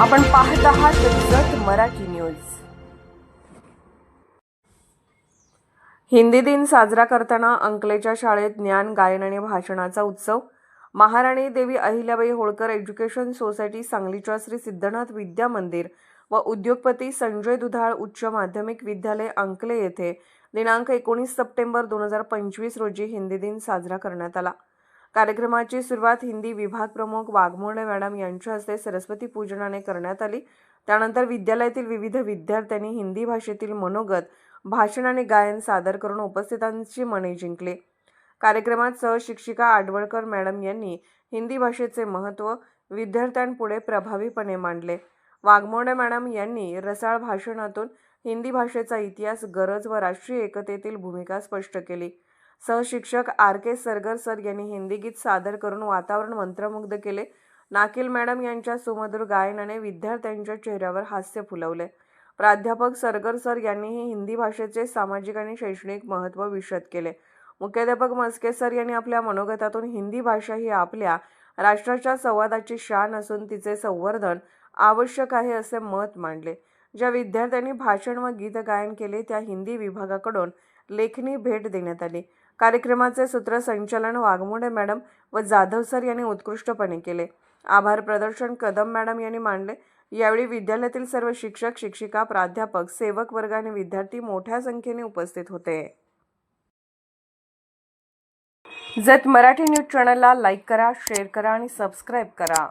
आपण पाहत आहात जत मराठी न्यूज. हिंदी दिन साजरा करताना अंकलेच्या शाळेत ज्ञान गायन आणि भाषणाचा उत्सव. महाराणी देवी अहिल्याबाई होळकर एज्युकेशन सोसायटी सांगलीच्या श्री सिद्धनाथ विद्या मंदिर व उद्योगपती संजय दुधाळ उच्च माध्यमिक विद्यालय अंकले येथे दिनांक एकोणीस सप्टेंबर दोन हजार पंचवीस रोजी हिंदी दिन साजरा करण्यात आला. कार्यक्रमाची सुरुवात हिंदी विभाग प्रमुख वाघमोडे मॅडम यांच्या हस्ते सरस्वती पूजनाने करण्यात आली. त्यानंतर विद्यालयातील विविध विद्यार्थ्यांनी हिंदी भाषेतील मनोगत भाषण आणि गायन सादर करून उपस्थितांची मने जिंकले. कार्यक्रमात सहशिक्षिका आडवळकर मॅडम यांनी हिंदी भाषेचे महत्त्व विद्यार्थ्यांपुढे प्रभावीपणे मांडले. वाघमोडे मॅडम यांनी रसाळ भाषणातून हिंदी भाषेचा इतिहास गरज व राष्ट्रीय एकतेतील भूमिका स्पष्ट केली. सहशिक्षक आर के सरगर सर यांनी हिंदी गीत सादर करून वातावरण मंत्रमुग्ध केले. नाकील मॅडम यांच्या सुमधुर गायनाने विद्यार्थ्यांच्या चेहऱ्यावर हास्य फुलवले. प्राध्यापक सरगर सर यांनीही हिंदी भाषेचे सामाजिक आणि शैक्षणिक महत्त्व विशद केले. मुख्याध्यापक मस्के सर यांनी आपल्या मनोगतातून हिंदी भाषा ही आपल्या राष्ट्राच्या संवादाची शान असून तिचे संवर्धन आवश्यक आहे असे मत मांडले. ज्या विद्यार्थ्यांनी भाषण व गीत गायन केले त्या हिंदी विभागाकडून लेखणी भेट देण्यात आली. कार्यक्रमाचे सूत्रसंचालन वाघमोडे मॅडम व जाधव सर यांनी उत्कृष्टपणे केले. आभार प्रदर्शन कदम मॅडम यांनी मांडले. यावेळी विद्यालयातील सर्व शिक्षक शिक्षिका प्राध्यापक सेवक वर्ग आणि विद्यार्थी मोठ्या संख्येने उपस्थित होते. जत मराठी न्यूज चॅनलला लाईक करा शेअर करा आणि सबस्क्राईब करा.